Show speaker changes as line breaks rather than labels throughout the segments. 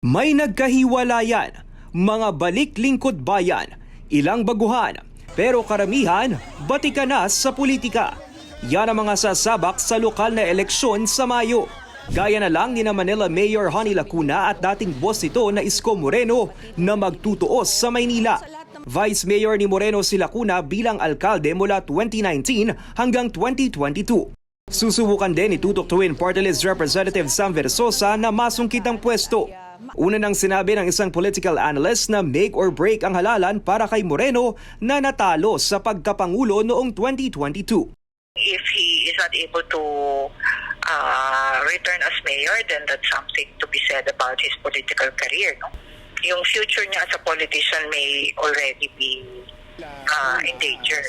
May nagkahiwalayan, mga balik lingkod bayan, ilang baguhan, pero karamihan batika na sa politika. Yan ang mga sasabak sa lokal na eleksyon sa Mayo. Gaya na lang ni na Manila Mayor Honey Lacuna at dating boss nito na Isko Moreno na magtutuos sa Maynila. Vice Mayor ni Moreno si Lacuna bilang alkalde mula 2019 hanggang 2022. Susubukan din ni Tutok Twin Party List Representative Sam Versosa na masungkit ang pwesto. Una nang sinabi ng isang political analyst na make or break ang halalan para kay Moreno na natalo sa pagkapangulo noong 2022.
if he is not able to uh, return as mayor, then that's something to be said about his political career. No? Yung future niya as a politician may already be in danger.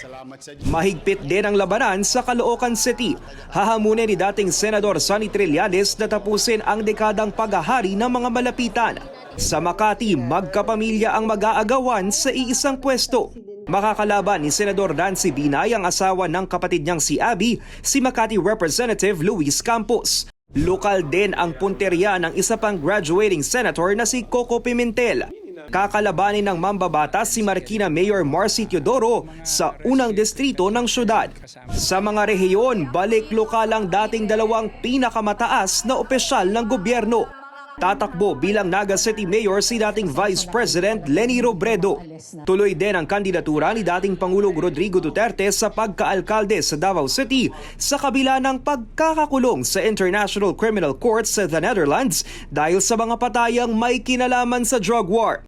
Mahigpit din ang labanan sa Caloocan City. Hahamunin ni dating Senador Sonny Trillanes na tapusin ang dekadang paghahari ng mga malapitan. Sa Makati, magkapamilya ang mag-aagawan sa iisang pwesto. Makakalaban ni Senador Nancy Binay ang asawa ng kapatid niyang si Abby, si Makati Representative Luis Campos. Lokal din ang punterya ng isa pang graduating senator na si Coco Pimentel. Kakalabanin ng mambabatas si Marikina Mayor Marcy Teodoro sa unang distrito ng syudad. Sa mga rehiyon, balik lokal ang dating dalawang pinakamataas na opisyal ng gobyerno. Tatakbo bilang Naga City Mayor si dating Vice President Lenny Robredo. Tuloy din ang kandidatura ni dating Pangulong Rodrigo Duterte sa pagkaalkalde sa Davao City sa kabila ng pagkakakulong sa International Criminal Court sa the Netherlands dahil sa mga patayang may kinalaman sa drug war.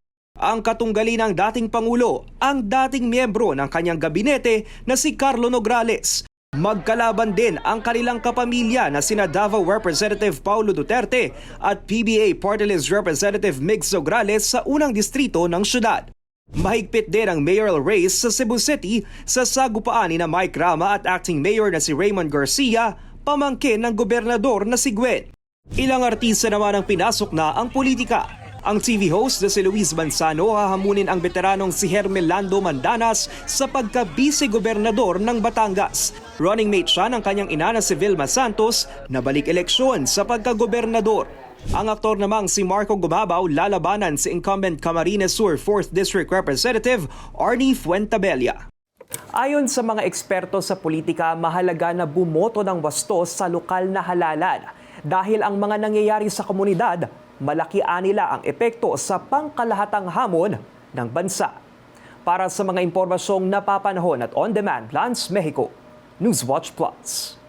Ang katunggali ng dating Pangulo, ang dating miyembro ng kanyang gabinete na si Carlo Nograles. Magkalaban din ang kanilang kapamilya na sina Davao Representative Paulo Duterte at PBA Party List Representative Mig Sograles sa unang distrito ng syudad. Mahigpit din ang mayoral race sa Cebu City sa sagupaan ni na Mike Rama at acting mayor na si Raymond Garcia, pamangkin ng gobernador na si Gwen. Ilang artista naman ang pinasok na ang politika. Ang TV host na si Luis Manzano hahamunin ang veteranong si Hermelando Mandanas sa pagka-vice-gobernador ng Batangas. Running mate siya ng kanyang ina na si Vilma Santos na balik eleksyon sa pagka-gobernador. Ang aktor namang si Marco Gumabaw lalabanan si incumbent Camarines Sur 4th District Representative Arnie Fuentabella. Ayon sa mga eksperto sa politika, mahalaga na bumoto ng wasto sa lokal na halalan dahil ang mga nangyayari sa komunidad, malaki nila ang epekto sa pangkalahatang hamon ng bansa. Para sa mga impormasyong napapanahon at on-demand, Lance Mexico, Newswatch Plus.